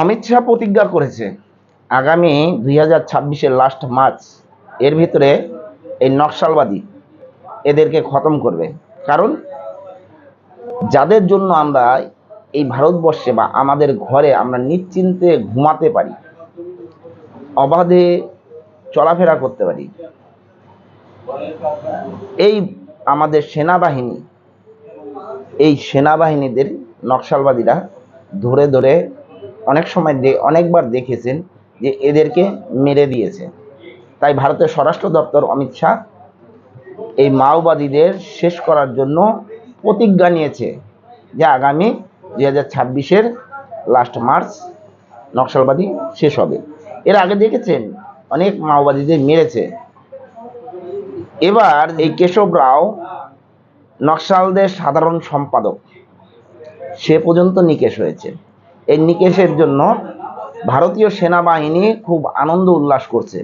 অমিত শাহ প্রতিজ্ঞা করেছে, আগামী দুই হাজার ছাব্বিশের লাস্ট মার্চ এর ভিতরে এই নকশালবাদী এদেরকে খতম করবে। কারণ যাদের জন্য আমরা এই ভারতবর্ষে বা আমাদের ঘরে আমরা নিশ্চিন্তে ঘুমাতে পারি, অবাধে চলাফেরা করতে পারি, এই আমাদের সেনাবাহিনী, এই সেনাবাহিনীদের নকশালবাদীরা ধরে ধরে অনেক সময় দে- অনেকবার দেখেছেন যে এদেরকে মেরে দিয়েছে। তাই ভারতের স্বরাষ্ট্র দপ্তর অমিত শাহ এই মাওবাদীদের শেষ করার জন্য প্রতিজ্ঞা নিয়েছে যে আগামী দুই হাজার ছাব্বিশের লাস্ট মার্চ নকশালবাদী শেষ হবে। এর আগে দেখেছেন অনেক মাওবাদীদের মেরেছে। এবার এই কেশব রাও নকশালদের সাধারণ সম্পাদক, সে পর্যন্ত নিকেশ হয়েছে। এই নিকেশের জন্য ভারতীয় সেনাবাহিনী খুব আনন্দ উল্লাস করছে।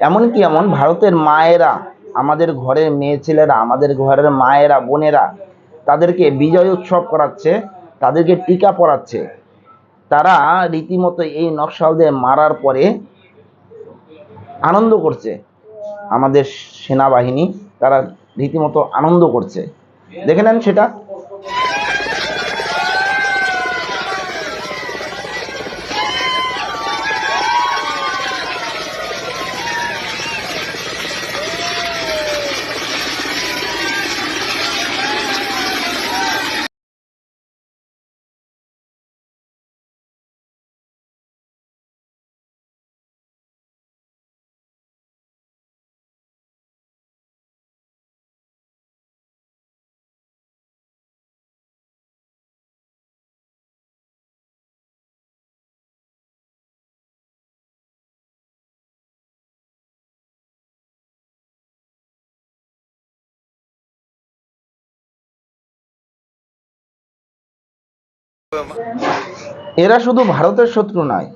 এমনকি এমন ভারতের মায়েরা, আমাদের ঘরের মেয়ে ছেলেরা, আমাদের ঘরের মায়েরা, বোনেরা, তাদেরকে বিজয় উৎসব করাচ্ছে, তাদেরকে টিকা পরাচ্ছে। তারা রীতিমতো এই নকশালদের মারার পরে আনন্দ করছে। আমাদের সেনাবাহিনী তারা রীতিমতো আনন্দ করছে। দেখে নেন সেটা। এরা শুধু ভারতের শত্রু নয়,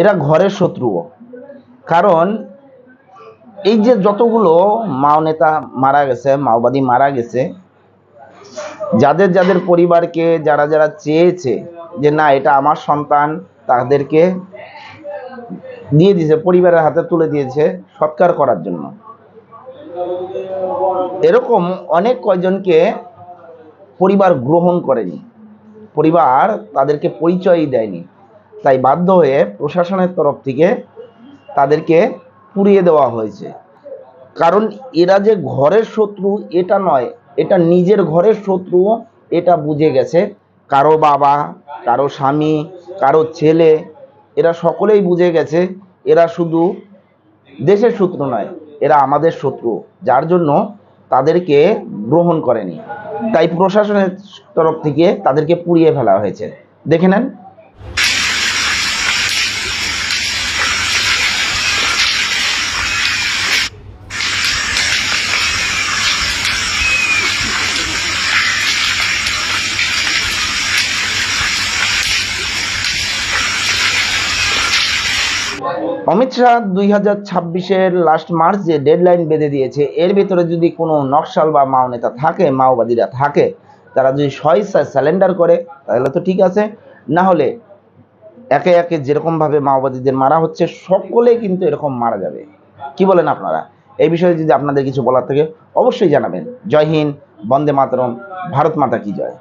এরা ঘরের শত্রুও। কারণ এই যে যতগুলো মাও নেতা মারা গেছে, মাওবাদী মারা গেছে, যাদের যাদের পরিবারকে যারা যারা চেয়েছে যে না, এটা আমার সন্তান, তাদেরকে দিয়ে দিয়েছে, পরিবারের হাতে তুলে দিয়েছে সৎকার করার জন্য। এরকম অনেক কয়জনকে পরিবার গ্রহণ করেনি। পরিবার তাদেরকে পরিচয়ই দেয়নি। তাই বাধ্য হয়ে প্রশাসনের তরফ থেকে তাদেরকে পুড়িয়ে দেওয়া হয়েছে। কারণ এরা যে ঘরের শত্রু, এটা নয়। এটা নিজের ঘরের শত্রু, এটা বুঝে গেছে। কারও বাবা, কারও স্বামী, কারও ছেলে, এরা সকলেই বুঝে গেছে। এরা শুধু দেশের শত্রু নয়, এরা আমাদের শত্রু। যার জন্য তাদেরকে গ্রহণ করেনি। তাই প্রশাসনের তরফ থেকে তাদেরকে পুড়িয়ে ফেলা হয়েছে। দেখে নেন। অমিত শাহ দুই হাজার ছাব্বিশের লাস্ট মার্চ যে ডেডলাইন বেঁধে দিয়েছে, এর ভিতরে যদি কোনো নকশাল বা মাও নেতা থাকে, মাওবাদীরা থাকে, তারা যদি স্বইচ্ছায় স্যালেন্ডার করে, তাহলে তো ঠিক আছে। না হলে একে একে যেরকমভাবে মাওবাদীদের মারা হচ্ছে সকলেই কিন্তু এরকম মারা যাবে। কি বলেন আপনারা? এই বিষয়ে যদি আপনাদের কিছু বলার থাকে, অবশ্যই জানাবেন। জয় হিন্দ, বন্দে মাতরম, ভারত মাতা কি জয়।